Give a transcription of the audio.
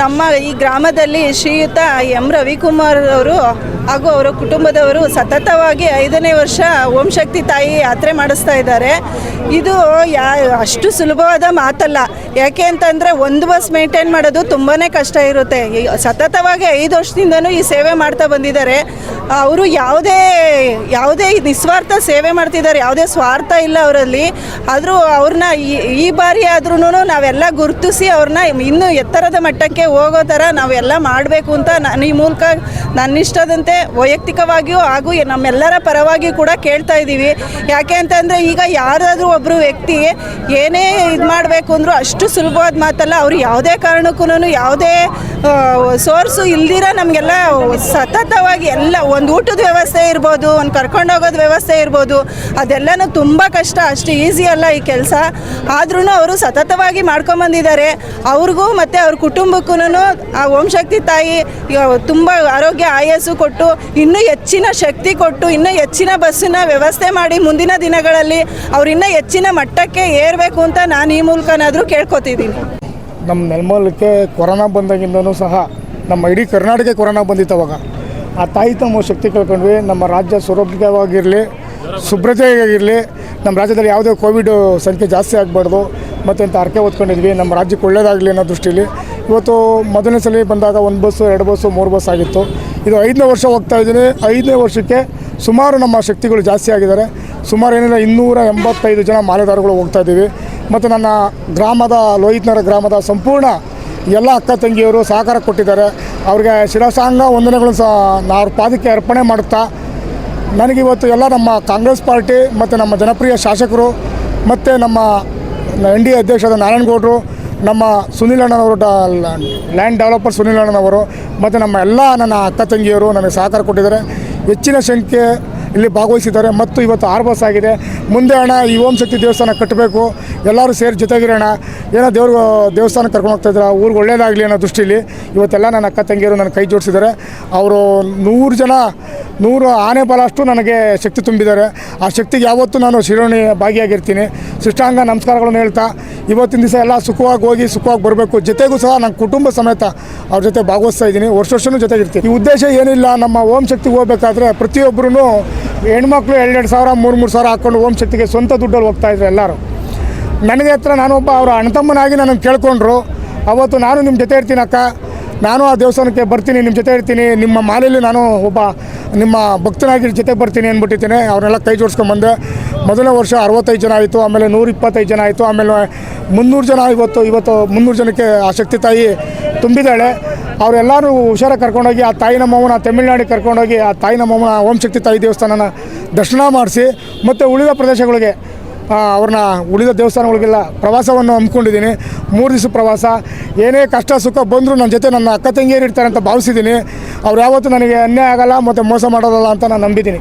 ನಮ್ಮ ಈ ಗ್ರಾಮದಲ್ಲಿ ಶ್ರೀಯುತ ಎಂ. ರವಿಕುಮಾರ್ ಅವರು ಹಾಗೂ ಅವರ ಕುಟುಂಬದವರು ಸತತವಾಗಿ ಐದನೇ ವರ್ಷ ಓಂ ಶಕ್ತಿ ತಾಯಿ ಯಾತ್ರೆ ಮಾಡಿಸ್ತಾ ಇದ್ದಾರೆ. ಇದು ಯಾ, ಅಷ್ಟು ಸುಲಭವಾದ ಮಾತಲ್ಲ. ಯಾಕೆ ಅಂತಂದರೆ ಒಂದು ಬಸ್ ಮೇಂಟೈನ್ ಮಾಡೋದು ತುಂಬಾ ಕಷ್ಟ ಇರುತ್ತೆ. ಸತತವಾಗಿ ಐದು ವರ್ಷದಿಂದನೂ ಈ ಸೇವೆ ಮಾಡ್ತಾ ಬಂದಿದ್ದಾರೆ. ಅವರು ಯಾವುದೇ ಯಾವುದೇ ನಿಸ್ವಾರ್ಥ ಸೇವೆ ಮಾಡ್ತಿದ್ದಾರೆ. ಯಾವುದೇ ಸ್ವಾರ್ಥ ಇಲ್ಲ ಅವರಲ್ಲಿ. ಆದರೂ ಅವ್ರನ್ನ ಈ- ಬಾರಿ ಆದ್ರೂ ನಾವೆಲ್ಲ ಗುರುತಿಸಿ ಅವ್ರನ್ನ ಇನ್ನೂ ಎತ್ತರದ ಮಟ್ಟಕ್ಕೆ ಹೋಗೋ ಥರ ನಾವೆಲ್ಲ ಮಾಡಬೇಕು ಅಂತ ನಾನು ಈ ಮೂಲಕ ನನ್ನ ಇಷ್ಟದಂತೆ ವೈಯಕ್ತಿಕವಾಗಿಯೂ ಹಾಗೂ ನಮ್ಮೆಲ್ಲರ ಪರವಾಗಿ ಕೂಡ ಕೇಳ್ತಾ ಇದ್ದೀವಿ. ಯಾಕೆ ಅಂತಂದರೆ ಈಗ ಯಾರಾದರೂ ಒಬ್ಬರು ವ್ಯಕ್ತಿ ಏನೇ ಇದು ಮಾಡಬೇಕು ಅಂದರೂ ಅಷ್ಟು ಸುಲಭವಾದ ಮಾತಲ್ಲ. ಅವರು ಯಾವುದೇ ಕಾರಣಕ್ಕೂ ಯಾವುದೇ ಸೋರ್ಸು ಇಲ್ದಿರ ನಮಗೆಲ್ಲ ಸತತವಾಗಿ ಎಲ್ಲ ಒಂದು ಊಟದ ವ್ಯವಸ್ಥೆ ಇರ್ಬೋದು, ಒಂದು ಕರ್ಕೊಂಡು ಹೋಗೋದು ವ್ಯವಸ್ಥೆ ಇರ್ಬೋದು, ಅದೆಲ್ಲನೂ ತುಂಬ ಕಷ್ಟ, ಅಷ್ಟು ಈಸಿ ಅಲ್ಲ ಈ ಕೆಲಸ. ಆದ್ರೂ ಅವರು ಸತತವಾಗಿ ಮಾಡ್ಕೊಂಬಂದಿದ್ದಾರೆ. ಅವ್ರಿಗೂ ಮತ್ತು ಅವ್ರ ಕುಟುಂಬಕ್ಕೂ ಆ ಓಂಶಕ್ತಿ ತಾಯಿ ತುಂಬ ಆರೋಗ್ಯ ಆಯಸ್ಸು ಕೊಟ್ಟು, ಇನ್ನೂ ಹೆಚ್ಚಿನ ಶಕ್ತಿ ಕೊಟ್ಟು, ಇನ್ನೂ ಹೆಚ್ಚಿನ ಬಸ್ಸಿನ ವ್ಯವಸ್ಥೆ ಮಾಡಿ ಮುಂದಿನ ದಿನಗಳಲ್ಲಿ ಅವ್ರು ಇನ್ನೂ ಹೆಚ್ಚಿನ ಮಟ್ಟಕ್ಕೆ ಏರಬೇಕು ಅಂತ ನಾನು ಈ ಮೂಲಕನಾದರೂ ಕೇಳ್ಕೊತಿದ್ದೀನಿ. ನಮ್ಮ ನೆಲಮಲಕ್ಕೆ ಕೊರೋನಾ ಬಂದಾಗಿಂದನೂ ಸಹ ನಮ್ಮ ಇಡೀ ಕರ್ನಾಟಕ ಕೊರೋನಾ ಬಂದಿತ್ತು ಅವಾಗ. ಆ ತಾಯಿ ತಮ್ಮ ಶಕ್ತಿ ಕಳ್ಕೊಂಡ್ವಿ. ನಮ್ಮ ರಾಜ್ಯ ಸುರಕ್ಷಿತವಾಗಿರಲಿ ಶುಭ್ರತೆಯಾಗಿರಲಿ ನಮ್ಮ ರಾಜ್ಯದಲ್ಲಿ ಯಾವುದೇ ಕೋವಿಡ್ ಸಂಖ್ಯೆ ಜಾಸ್ತಿ ಆಗಬಾರ್ದು ಮತ್ತು ಅಂತ ಅರ್ಕೆ ಓದ್ಕೊಂಡಿದ್ವಿ ನಮ್ಮ ರಾಜ್ಯಕ್ಕೆ ಒಳ್ಳೇದಾಗಲಿ ಅನ್ನೋ ದೃಷ್ಟಿಲಿ. ಇವತ್ತು ಮೊದಲನೇ ಸಲ ಬಂದಾಗ ಒಂದು ಬಸ್ಸು ಎರಡು ಬಸ್ಸು ಮೂರು ಬಸ್ ಆಗಿತ್ತು. ಇದು ಐದನೇ ವರ್ಷ ಹೋಗ್ತಾ ಇದ್ದೀನಿ. ಐದನೇ ವರ್ಷಕ್ಕೆ ಸುಮಾರು ನಮ್ಮ ಶಕ್ತಿಗಳು ಜಾಸ್ತಿ ಆಗಿದ್ದಾರೆ. ಸುಮಾರು ಏನಿಲ್ಲ, ಇನ್ನೂರ ಎಂಬತ್ತೈದು ಜನ ಮಾಲೆದಾರಗಳು ಹೋಗ್ತಾ ಇದ್ದೀವಿ. ಮತ್ತು ನನ್ನ ಗ್ರಾಮದ ಲೋಹಿತ್ನಗರ ಗ್ರಾಮದ ಸಂಪೂರ್ಣ ಎಲ್ಲ ಅಕ್ಕ ತಂಗಿಯವರು ಸಹಕಾರ ಕೊಟ್ಟಿದ್ದಾರೆ. ಅವ್ರಿಗೆ ಶಿರಸಾಂಗ ವಂದನೆಗಳನ್ನು ಸಹ ನಾವು ಪಾದಕ್ಕೆ ಅರ್ಪಣೆ ಮಾಡುತ್ತಾ ನನಗಿವತ್ತು ಎಲ್ಲ ನಮ್ಮ ಕಾಂಗ್ರೆಸ್ ಪಾರ್ಟಿ ಮತ್ತು ನಮ್ಮ ಜನಪ್ರಿಯ ಶಾಸಕರು ಮತ್ತು ನಮ್ಮ ಎನ್ ಡಿ ಎ ಅಧ್ಯಕ್ಷರಾದ ನಾರಾಯಣಗೌಡರು, ನಮ್ಮ ಸುನಿಲ್ ಅಣ್ಣನವರು ಲ್ಯಾಂಡ್ ಡೆವಲಪರ್ ಸುನಿಲ್ ಅಣ್ಣನವರು ಮತ್ತು ನಮ್ಮ ಎಲ್ಲ ನನ್ನ ಅಕ್ಕ ತಂಗಿಯವರು ನನಗೆ ಸಹಕಾರ ಕೊಟ್ಟಿದ್ದಾರೆ. ಹೆಚ್ಚಿನ ಸಂಖ್ಯೆ ಇಲ್ಲಿ ಭಾಗವಹಿಸಿದ್ದಾರೆ. ಮತ್ತು ಇವತ್ತು ಆರು ಬಸ್ ಆಗಿದೆ. ಮುಂದೆ ಅಣ್ಣ ಈ ಓಂ ಶಕ್ತಿ ದೇವಸ್ಥಾನ ಕಟ್ಟಬೇಕು. ಎಲ್ಲರೂ ಸೇರಿ ಜೊತೆಗಿರೋಣ ಏನೋ ದೇವ್ರ ದೇವಸ್ಥಾನ ಕರ್ಕೊಂಡು ಹೋಗ್ತಾ ಇದ್ದಾರೆ ಊರಿಗೆ ಒಳ್ಳೇದಾಗಲಿ ಅನ್ನೋ ದೃಷ್ಟಿಲಿ ಇವತ್ತೆಲ್ಲ ನನ್ನ ಅಕ್ಕ, ತಂಗಿಯರು ನನ್ನ ಕೈ ಜೋಡಿಸಿದ್ದಾರೆ. ಅವರು ನೂರು ಜನ ನೂರು ಆನೆ ಬಲಷ್ಟು ನನಗೆ ಶಕ್ತಿ ತುಂಬಿದ್ದಾರೆ. ಆ ಶಕ್ತಿಗೆ ಯಾವತ್ತೂ ನಾನು ಶಿರೋಣಿ ಭಾಗಿಯಾಗಿರ್ತೀನಿ. ಸೃಷ್ಟಾಂಗ ನಮಸ್ಕಾರಗಳನ್ನು ಹೇಳ್ತಾ, ಇವತ್ತಿನ ದಿವಸ ಎಲ್ಲ ಸುಖವಾಗಿ ಹೋಗಿ ಸುಖವಾಗಿ ಬರಬೇಕು. ಜೊತೆಗೂ ಸಹ ನನ್ನ ಕುಟುಂಬ ಸಮೇತ ಅವ್ರ ಜೊತೆ ಭಾಗವಹಿಸ್ತಾ ಇದ್ದೀನಿ. ವರ್ಷ ವರ್ಷವೂ ಜೊತೆಗಿರ್ತೀನಿ. ಈ ಉದ್ದೇಶ ಏನಿಲ್ಲ, ನಮ್ಮ ಓಂ ಶಕ್ತಿಗೆ ಹೋಗ್ಬೇಕಾದ್ರೆ ಪ್ರತಿಯೊಬ್ಬರೂ ಹೆಣ್ಮಕ್ಳು ಎರಡೆರಡು ಸಾವಿರ, ಮೂರು ಮೂರು ಸಾವಿರ ಹಾಕ್ಕೊಂಡು ಓಂ ಶಕ್ತಿಗೆ ಸ್ವಂತ ದುಡ್ಡಲ್ಲಿ ಹೋಗ್ತಾ ಇದ್ರು ಎಲ್ಲರೂ. ನನಗೆ ಹತ್ರ ನಾನೊಬ್ಬ, ಅವರ ಅಣ್ಣತಮ್ಮನಾಗಿ ನನಗೆ ಕೇಳ್ಕೊಂಡ್ರು, ಅವತ್ತು ನಾನು ನಿಮ್ಮ ಜೊತೆ ಇರ್ತೀನಿ ಅಕ್ಕ ನಾನು ಆ ದೇವಸ್ಥಾನಕ್ಕೆ ಬರ್ತೀನಿ ನಿಮ್ಮ ಜೊತೆ ಇರ್ತೀನಿ, ನಿಮ್ಮ ಮಾಲೆಯಲ್ಲಿ ನಾನು ಒಬ್ಬ ನಿಮ್ಮ ಭಕ್ತನಾಗಿ ಜೊತೆ ಬರ್ತೀನಿ ಅಂದ್ಬಿಟ್ಟಿದ್ದೀನಿ. ಅವರೆಲ್ಲ ಕೈ ಜೋಡಿಸ್ಕೊಂಬಂದೆ. ಮೊದಲನೇ ವರ್ಷ ಅರವತ್ತೈದು ಜನ ಆಯಿತು, ಆಮೇಲೆ ನೂರ ಇಪ್ಪತ್ತೈದು ಜನ ಆಯಿತು, ಆಮೇಲೆ ಮುನ್ನೂರು ಜನ ಇವತ್ತು ಇವತ್ತು ಮುನ್ನೂರು ಜನಕ್ಕೆ ಆ ಶಕ್ತಿ ತಾಯಿ ತುಂಬಿದ್ದಾಳೆ. ಅವರೆಲ್ಲರೂ ಹುಷಾರಾಗಿ ಕರ್ಕೊಂಡೋಗಿ, ಆ ತಾಯಿನ ಮಾವನ ತಮಿಳ್ನಾಡಿಗೆ ಕರ್ಕೊಂಡೋಗಿ, ಆ ತಾಯಿನ ಮಾವನ ಓಂ ಶಕ್ತಿ ತಾಯಿ ದೇವಸ್ಥಾನನ ದರ್ಶನ ಮಾಡಿಸಿ, ಮತ್ತು ಉಳಿದ ಪ್ರದೇಶಗಳಿಗೆ ಅವ್ರನ್ನ ಉಳಿದ ದೇವಸ್ಥಾನಗಳಿಗೆಲ್ಲ ಪ್ರವಾಸವನ್ನು ಹಮ್ಮಿಕೊಂಡಿದ್ದೀನಿ. ಮೂರು ದಿವಸ ಪ್ರವಾಸ. ಏನೇ ಕಷ್ಟ ಸುಖ ಬಂದರೂ ನನ್ನ ಜೊತೆ ನನ್ನ ಅಕ್ಕ ತಂಗಿಯರು ಇರ್ತಾರೆ ಅಂತ ಭಾವಿಸಿದ್ದೀನಿ. ಅವ್ರು ಯಾವತ್ತೂ ನನಗೆ ಅನ್ಯಾಯ ಆಗಲ್ಲ, ಮತ್ತು ಮೋಸ ಮಾಡೋದಲ್ಲ ಅಂತ ನಾನು ನಂಬಿದ್ದೀನಿ.